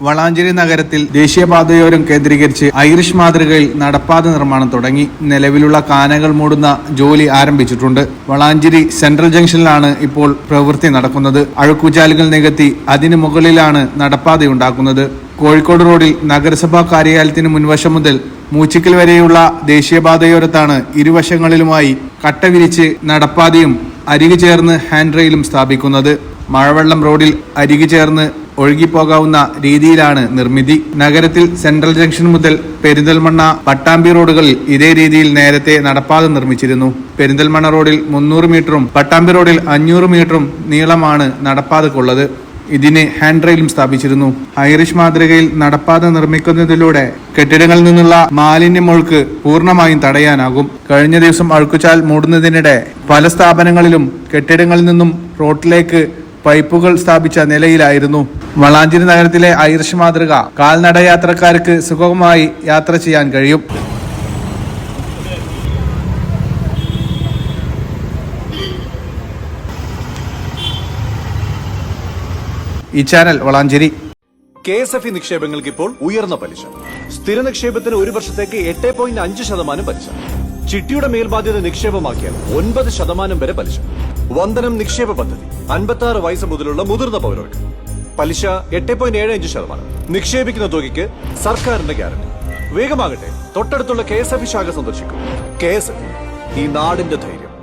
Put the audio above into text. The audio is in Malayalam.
വളാഞ്ചേരി നഗരത്തിൽ ദേശീയപാതയോരം കേന്ദ്രീകരിച്ച് ഐറിഷ് മാതൃകയിൽ നടപ്പാത നിർമ്മാണം തുടങ്ങി. നിലവിലുള്ള കാനകൾ മൂടുന്ന ജോലി ആരംഭിച്ചിട്ടുണ്ട്. വളാഞ്ചേരി സെൻട്രൽ ജംഗ്ഷനിലാണ് ഇപ്പോൾ പ്രവൃത്തി നടക്കുന്നത്. അഴുക്കുചാലുകൾ നികത്തി അതിനു മുകളിലാണ് നടപ്പാതയുണ്ടാക്കുന്നത്. കോഴിക്കോട് റോഡിൽ നഗരസഭാ കാര്യാലയത്തിന് മുൻവശം മുതൽ മൂച്ചിക്കൽ വരെയുള്ള ദേശീയപാതയോരത്താണ് ഇരുവശങ്ങളിലുമായി കട്ട വിരിച്ച് നടപ്പാതയും അരികു ചേർന്ന് ഹാൻഡ് റെയിലും സ്ഥാപിക്കുന്നത്. മഴവെള്ളം റോഡിൽ അരികു ചേർന്ന് ഒഴുകിപ്പോകാവുന്ന രീതിയിലാണ് നിർമ്മിതി. നഗരത്തിൽ സെൻട്രൽ ജംഗ്ഷൻ മുതൽ പെരിന്തൽമണ്ണ പട്ടാമ്പി റോഡുകളിൽ ഇതേ രീതിയിൽ നേരത്തെ നടപ്പാത നിർമ്മിച്ചിരുന്നു. പെരിന്തൽമണ്ണ റോഡിൽ മുന്നൂറ് മീറ്ററും പട്ടാമ്പി റോഡിൽ അഞ്ഞൂറ് മീറ്ററും നീളമാണ് നടപ്പാതക്കുള്ളത്. ഇതിന് ഹാൻഡ് റെയിലും സ്ഥാപിച്ചിരുന്നു. ഐറിഷ് മാതൃകയിൽ നടപ്പാത നിർമ്മിക്കുന്നതിലൂടെ കെട്ടിടങ്ങളിൽ നിന്നുള്ള മാലിന്യം മാലിന്യമൊഴുക്ക് പൂർണമായും തടയാനാകും. കഴിഞ്ഞ ദിവസം അഴുക്കുചാൽ മൂടുന്നതിനിടെ പല സ്ഥാപനങ്ങളിലും കെട്ടിടങ്ങളിൽ നിന്നും റോഡിലേക്ക് പൈപ്പുകൾ സ്ഥാപിച്ച നിലയിലായിരുന്നു. വളാഞ്ചേരി നഗരത്തിലെ ഐറിഷ് മാതൃക കാൽനട യാത്രക്കാർക്ക് സുഗമമായി യാത്ര ചെയ്യാൻ കഴിയും. ഈ channel Valanchery. K S F E നിക്ഷേപങ്ങൾക്ക് ഇപ്പോൾ ഉയർന്ന പലിശ. സ്ഥിര നിക്ഷേപത്തിന് ഒരു വർഷത്തേക്ക് എട്ട് പോയിന്റ് അഞ്ച് ശതമാനം പലിശ. ചിട്ടിയുടെ മേൽബാധ്യത നിക്ഷേപമാക്കിയാൽ ഒൻപത് ശതമാനം വരെ പലിശ. വന്ദനം നിക്ഷേപ പദ്ധതി. അൻപത്തി ആറ് വയസ്സ് മുതലുള്ള മുതിർന്ന പൗരർക്ക്. പലിശ എട്ട് പോയിന്റ് ഏഴ് അഞ്ച് ശതമാനം. നിക്ഷേപിക്കുന്ന തുകയ്ക്ക് സർക്കാരിന്റെ ഗ്യാരണ്ടി. വേഗമാകട്ടെ തൊട്ടടുത്തുള്ള കെ എസ് എഫ് ശാഖ സന്ദർശിക്കും. കെ എസ് എഫ് ഈ നാടിന്റെ ധൈര്യം.